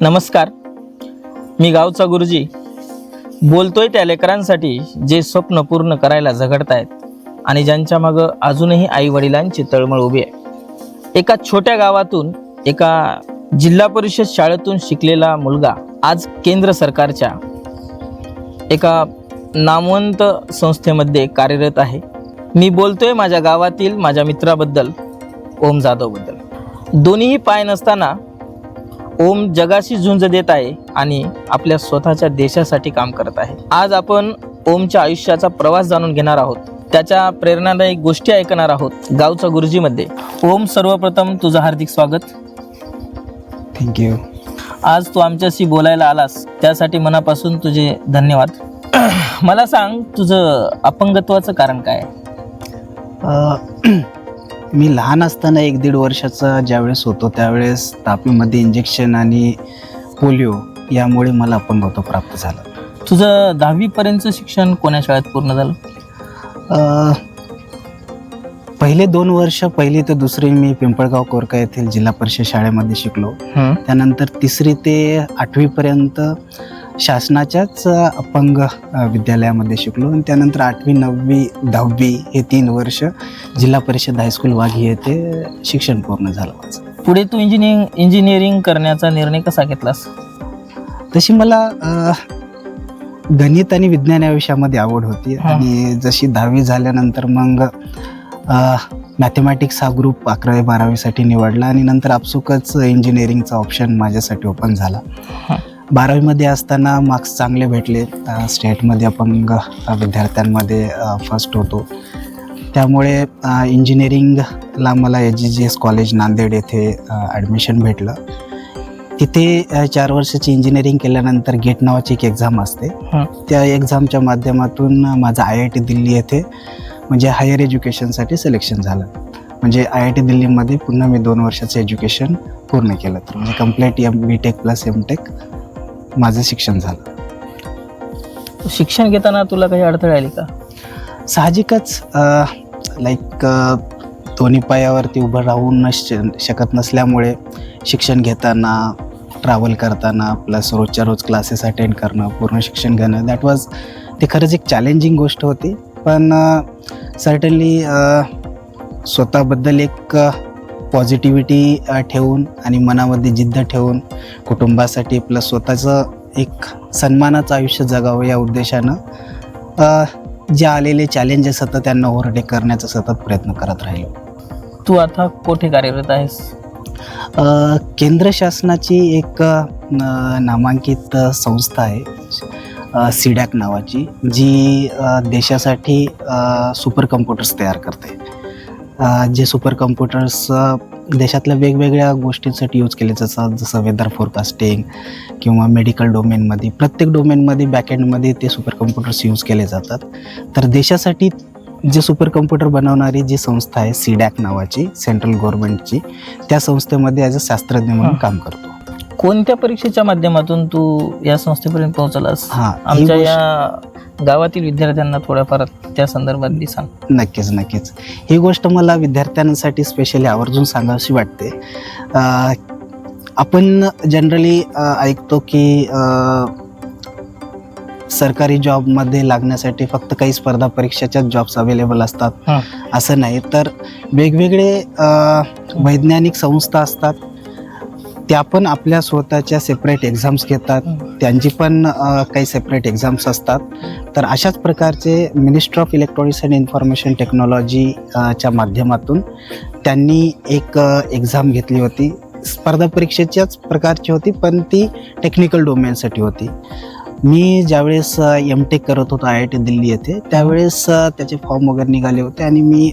नमस्कार. मी गावचा गुरुजी. बोलतोय त्या लेकरांसाठी जे स्वप्न पूर्ण करायला झगडतायत आणि ज्यांच्या मागं अजूनही आई वडिलांची तळमळ उभी आहे. एका छोट्या गावातून एका जिल्हा परिषद शाळेतून शिकलेला मुलगा आज केंद्र सरकारच्या एका नामवंत संस्थेमध्ये कार्यरत आहे. मी बोलतोय माझ्या गावातील माझ्या मित्राबद्दल ओम जाधवबद्दल. दोन्हीही पाय नसताना ओम जगाशी झुंज देत आहे आणि आपल्या स्वतःच्या देशासाठी काम करत आहे. आज आपण ओमच्या आयुष्याचा प्रवास जाणून घेणार आहोत. त्याच्या प्रेरणादायी गोष्टी ऐकणार आहोत गावचा गुरुजीमध्ये. ओम सर्वप्रथम तुझं हार्दिक स्वागत. थँक्यू आज तू आमच्याशी बोलायला आलास त्यासाठी मनापासून तुझे धन्यवाद. मला सांग तुझं अपंगत्वाचं कारण काय? मी लहान असताना एक दीड वर्षाचा ज्यावेळेस होतो त्यावेळेस तापीमध्ये इंजेक्शन आणि पोलिओ यामुळे मला अपंगत्व प्राप्त झालं. तुझं दहावीपर्यंतचं शिक्षण कोण्या शाळेत पूर्ण झालं? पहिले दोन वर्ष पहिली ते दुसरी मी पिंपळगाव कोरका येथील जिल्हा परिषद शाळेमध्ये शिकलो. त्यानंतर तिसरी ते आठवीपर्यंत शासनाच्याच अपंग विद्यालयामध्ये शिकलो आणि त्यानंतर आठवी नववी दहावी हे तीन वर्ष जिल्हा परिषद हायस्कूल वाघी येथे शिक्षण पूर्ण झालं माझं पुढे तू इंजिनिअरिंग इंजिनिअरिंग करण्याचा निर्णय कसा घेतलास तशी मला गणित आणि विज्ञान या विषयामध्ये आवड होती. आणि जशी दहावी झाल्यानंतर मग मॅथमॅटिक्स हा ग्रुप अकरावी बारावीसाठी निवडला आणि नंतर आपसुकच इंजिनिअरिंगचा ऑप्शन माझ्यासाठी ओपन झाला. बारावीमध्ये असताना मार्क्स चांगले भेटले. स्टेटमध्ये अपंग अ, विद्यार्थ्यांमध्ये फर्स्ट होतो. त्यामुळे इंजिनिअरिंगला मला H G G S college Nanded येथे ॲडमिशन भेटलं. तिथे चार वर्षाची इंजिनिअरिंग केल्यानंतर गेट नावाची एक एक्झाम असते. त्या एक्झामच्या माध्यमातून माझं आय आय टी दिल्ली येथे म्हणजे हायर एज्युकेशनसाठी सिलेक्शन झालं. म्हणजे आय आय टी दिल्लीमध्ये पुन्हा मी दोन वर्षाचं एज्युकेशन पूर्ण केलं. तर म्हणजे complete M B tech plus M tech माझं शिक्षण झालं. शिक्षण घेताना तुला काही अडथळे आले का? साहजिकच लाईक दोन्ही पायावरती उभं राहू न शकत नसल्यामुळे शिक्षण घेताना ट्रॅव्हल करताना प्लस रोजच्या रोज क्लासेस अटेंड करणं पूर्ण शिक्षण घेणं दॅट वॉज ते खरंच एक चॅलेंजिंग गोष्ट होती. पण सर्टनली स्वतःबद्दल एक पॉझिटिव्हिटी ठेवून आणि मनामध्ये जिद्द ठेवून कुटुंबासाठी प्लस स्वतःचं एक सन्मानाचं आयुष्य जगावं या उद्देशानं जे आलेले चॅलेंजेस होतं त्यांना ओव्हरटेक करण्याचा सतत प्रयत्न करत राहिलो. तू आता कोठे कार्यरत आहेस? केंद्र शासनाची एक नामांकित संस्था आहे सीडॅक नावाची जी देशासाठी सुपर कम्प्युटर्स तयार करते. जे सुपर कम्प्युटर्स देशातल्या वेगवेगळ्या गोष्टींसाठी यूज केले जातात जसं वेदर फोरकास्टिंग किंवा मेडिकल डोमेनमध्ये प्रत्येक डोमेनमध्ये बॅकएंडमध्ये ते सुपर कम्प्युटर्स यूज केले जातात. तर देशासाठी जे सुपर कम्प्युटर बनवणारी जी संस्था आहे सीडॅक नावाची सेंट्रल गव्हर्नमेंटची त्या संस्थेमध्ये ॲज अ शास्त्रज्ञ म्हणून. काम करतो. कोणत्या परीक्षेच्या माध्यमातून तू या संस्थेपर्यंत पोहोचलास? हां आमच्या या गावातील विद्यार्थ्यांना थोड्याफार त्या संदर्भातली सांग. नक्कीच नक्कीच. ही गोष्ट मला विद्यार्थ्यांसाठी स्पेशली आवर्जून सांगावीशी वाटते. अ, आपण जनरली ऐकतो की अ, सरकारी जॉबमध्ये लागण्यासाठी फक्त काही स्पर्धा परीक्षाच्याच जॉब्स अवेलेबल असतात. हं. असं नाही तर वेगवेगळे अ, वैज्ञानिक संस्था असतात. त्या पण आपल्या स्वतःच्या सेपरेट एक्झाम्स घेतात. त्यांची पण काही सेपरेट एक्झाम्स असतात. तर अशाच प्रकारचे ministry of electronics and information technology uh, च्या माध्यमातून त्यांनी एक एक्झाम घेतली होती. स्पर्धा परीक्षेच्याच प्रकारची होती पण ती टेक्निकल डोमेनसाठी होती. मी ज्यावेळेस एम टेक करत होतो आय आय टी दिल्ली येथे त्यावेळेस त्याचे फॉर्म वगैरे निघाले होते आणि मी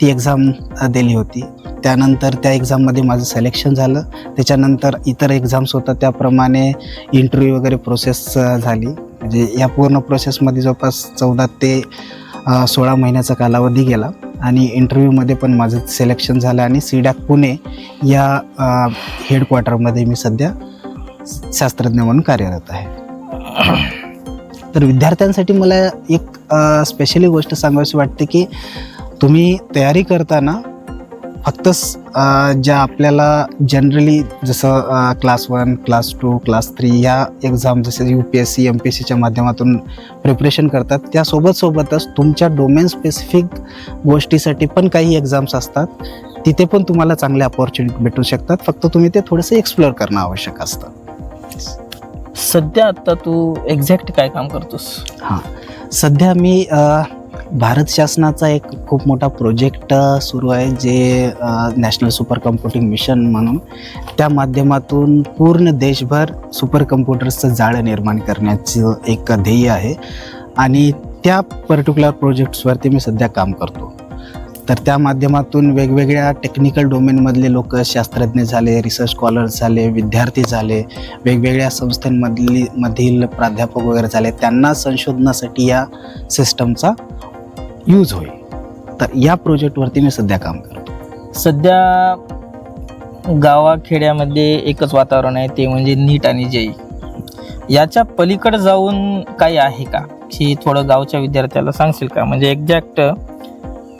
ती एक्झाम दिली होती. त्यानंतर त्या एक्झाममध्ये माझं सिलेक्शन झालं. त्याच्यानंतर इतर एक्झाम्स होतात. त्याप्रमाणे इंटरव्ह्यू वगैरे प्रोसेस झाली. म्हणजे या पूर्ण प्रोसेसमध्ये जवळपास चौदा ते सोळा महिन्याचा कालावधी गेला. आणि इंटरव्ह्यूमध्ये पण माझं सिलेक्शन झालं. आणि सीडॅक पुणे या हेडक्वार्टरमध्ये मी सध्या शास्त्रज्ञ म्हणून कार्यरत आहे. तर विद्यार्थ्यांसाठी मला एक स्पेशली गोष्ट सांगावीशी वाटते की तुम्ही तयारी करताना फक्त स- अ, ज्या आपल्याला जनरली जसं class one class two class three ह्या एक्झाम जसे U P S C M P S सीच्या माध्यमातून प्रिपरेशन करतात त्यासोबत सोबतच तुमच्या डोमेन स्पेसिफिक गोष्टीसाठी पण काही एक्झाम्स असतात. तिथे पण तुम्हाला चांगले अपॉर्च्युनिटी भेटू शकतात. फक्त तुम्ही ते थोडंसं एक्सप्लोअर करणं आवश्यक असतं. सध्या आता तू एक्झॅक्ट काय काम करतोस? हां. सध्या मी भारत शासनाचा एक खूप मोठा प्रोजेक्ट सुरू आहे जे नॅशनल सुपर कम्प्युटिंग मिशन म्हणून. त्या माध्यमातून पूर्ण देशभर सुपर कम्प्युटर्सचं जाळं निर्माण करण्याचं एक ध्येय आहे. आणि त्या पर्टिक्युलर प्रोजेक्ट्सवरती मी सध्या काम करतो. तर त्या माध्यमातून वेगवेगळ्या टेक्निकल डोमेनमधले लोक शास्त्रज्ञ झाले रिसर्च स्कॉलर्स झाले विद्यार्थी झाले वेगवेगळ्या संस्थांमधली मधील प्राध्यापक वगैरे झाले त्यांना संशोधनासाठी या सिस्टमचा यूज होईल. तर या प्रोजेक्टवरती मी सध्या काम करतो. सध्या गावाखेड्यामध्ये एकच वातावरण आहे ते म्हणजे नीट आणि जेई याच्या पलीकडे जाऊन काही आहे का? की थोडं गावच्या विद्यार्थ्याला सांगशील का? म्हणजे एक्झॅक्ट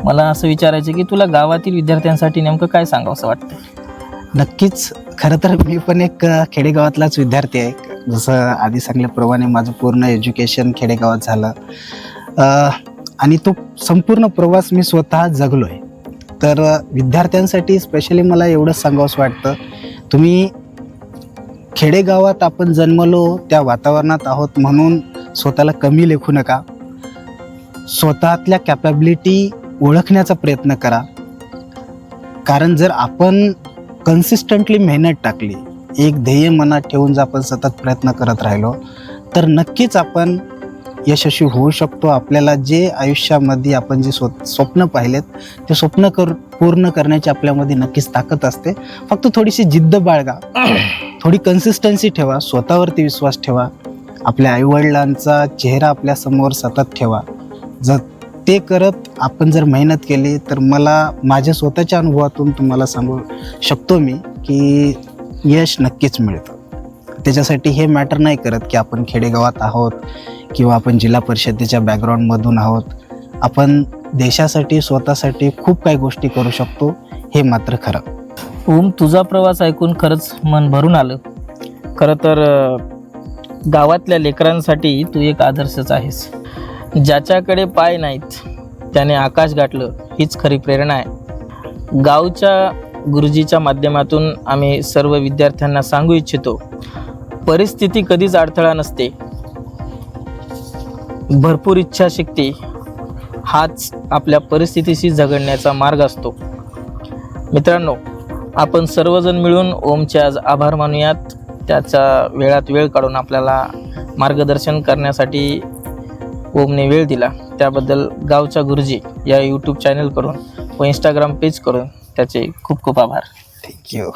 मला असं विचारायचं की तुला गावातील विद्यार्थ्यांसाठी नेमकं काय सांगावं असं वाटतं? नक्कीच. खरं तर मी पण एक खेडेगावातलाच विद्यार्थी आहे. जसं आधी सांगल्याप्रमाणे माझं पूर्ण एज्युकेशन खेडेगावात झालं. आणि तो संपूर्ण प्रवास मी स्वतः जगलो आहे तर विद्यार्थ्यांसाठी स्पेशली मला एवढंच सांगावंसं वाटतं. तुम्ही खेडेगावात आपण जन्मलो त्या वातावरणात आहोत म्हणून स्वतःला कमी लेखू नका. स्वतःतल्या कॅपॅबिलिटी ओळखण्याचा प्रयत्न करा. कारण जर आपण कन्सिस्टंटली मेहनत टाकली एक ध्येय मनात ठेवून जर आपण सतत प्रयत्न करत राहिलो तर नक्कीच आपण यशस्वी होऊ शकतो. आपल्याला जे आयुष्यामध्ये आपण जे स्व स्वप्न पाहिलेत ते स्वप्न कर पूर्ण करण्याची आपल्यामध्ये नक्कीच ताकद असते. फक्त थोडीशी जिद्द बाळगा. थोडी कन्सिस्टन्सी ठेवा. स्वतःवरती विश्वास ठेवा. आपल्या आईवडिलांचा चेहरा आपल्यासमोर सतत ठेवा. जर ते करत आपण जर मेहनत केली तर मला माझ्या स्वतःच्या अनुभवातून तुम्हाला सांगू शकतो मी की यश नक्कीच मिळतं. त्याच्यासाठी हे मॅटर नाही करत की आपण खेडेगावात आहोत किंवा आपण जिल्हा परिषदेच्या बॅकग्राऊंडमधून आहोत आपण देशासाठी स्वतःसाठी खूप काही गोष्टी करू शकतो हे मात्र खरं. ओम तुझा प्रवास ऐकून खरंच मन भरून आलं. खरं तर गावातल्या लेकरांसाठी तू एक आदर्शच आहेस. ज्याच्याकडे पाय नाहीत त्याने आकाश गाठलं हीच खरी प्रेरणा आहे. गावच्या गुरुजीच्या माध्यमातून आम्ही सर्व विद्यार्थ्यांना सांगू इच्छितो परिस्थिती कधीच अडथळा नसते. भरपूर इच्छाशक्ती हाच आपल्या परिस्थितीशी झगडण्याचा मार्ग असतो. मित्रांनो आपण सर्वजण मिळून ओमचे आज आभार मानूयात. त्याचा वेळात वेळ काढून आपल्याला मार्गदर्शन करण्यासाठी ओमने वेळ दिला. त्याबद्दल गावचा गुरुजी या यूट्यूब चॅनल करून व इंस्टाग्राम पेज करून त्याचे खूप खूप आभार. थँक्यू